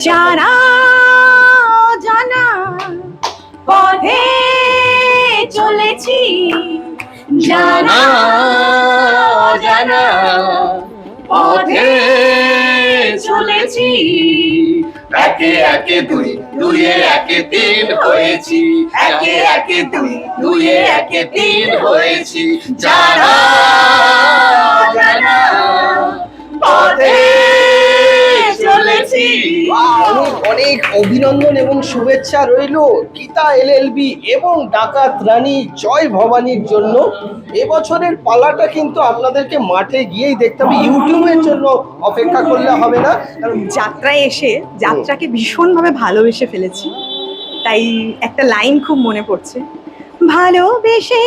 জানা জানা পথে চলেছি। জানা জানা পথে চলেছি। একে একে দুই, দুইয়ে একে তিন হয়েছি। একে একে দুই, দুইয়ে একে তিন হয়েছি। জানা জানা অনেক অনেক অভিনন্দন এবং শুভেচ্ছা রইল গীতা এলএলবি এবং ডাকাত রানী জয় ভবানীর জন্য। এবছরের পালাটা কিন্তু আপনাদেরকে মাঠে গিয়েই দেখতে হবে। ইউটিউবের জন্য অপেক্ষা করলে হবে না। কারণ যাত্রায় এসে যাত্রাকে ভীষণভাবে ভালোবেসে ফেলেছি। তাই একটা লাইন খুব মনে পড়ছে। ভালোবেসে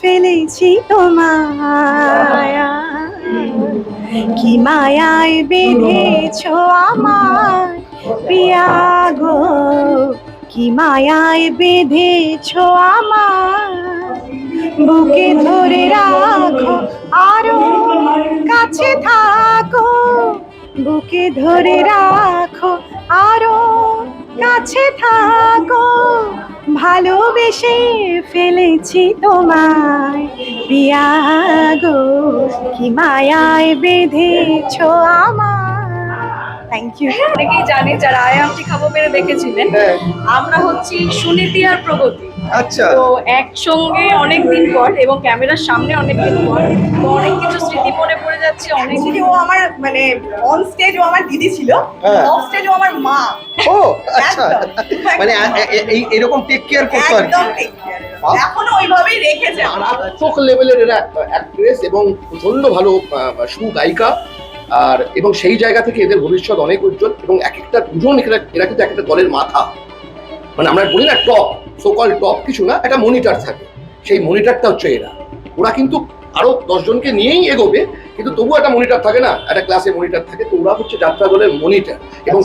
ফেলেছি তোমায়। কি মায়ায় বেঁধেছ আমার পিয়া গো, কি মায়ায় বেঁধেছ আমার বুকে ধরে রাখো, আরও কাছে থাকো। বুকে ধরে রাখো, আরও কাছে থাকো। ভালোবেসে ফেলেছি তোমায়। পিয়া গো কি মায়ায় বেঁধেছ আমার থ্যাংক ইউ অনেকেই জানে যারা আয়ামটি খাব পেরে দেখেছিলেন হ্যাঁ। আমরা হচ্ছি সুনীতি আর প্রগতি। আচ্ছা। তো একসঙ্গে অনেক দিন পর এবং ক্যামেরার সামনে অনেক দিন পর তো অনেক কিছু স্মৃতি মনে পড়ে যাচ্ছে অনেক ও আমার মানে অন স্টেজ ও আমার দিদি ছিল হ্যাঁ। অফ স্টেজ ও আমার মা। ও আচ্ছা। মানে এরকম টেক কেয়ার করতো আর কি। একদম এখনও ওইভাবেই রেখেছে মারাত্মক লেভেলের এরা অ্যাক্ট্রেস এবং প্রচণ্ড ভালো সুগায়িকা আর এবং সেই জায়গা থেকে এদের ভবিষ্যৎ অনেক উজ্জ্বল এবং এক একটা দুজন এরা এরা কিন্তু এক একটা দলের মাথা। মানে আমরা বলি না টপ সোকল টপ কিছু না একটা মনিটর থাকে। সেই মনিটরটা হচ্ছে এরা। ওরা কিন্তু আরও দশজনকে নিয়েই এগোবে, কিন্তু তবুও একটা মনিটর থাকে না, একটা ক্লাসে মনিটর থাকে, তো ওরা হচ্ছে যাত্রা দলের মনিটর এবং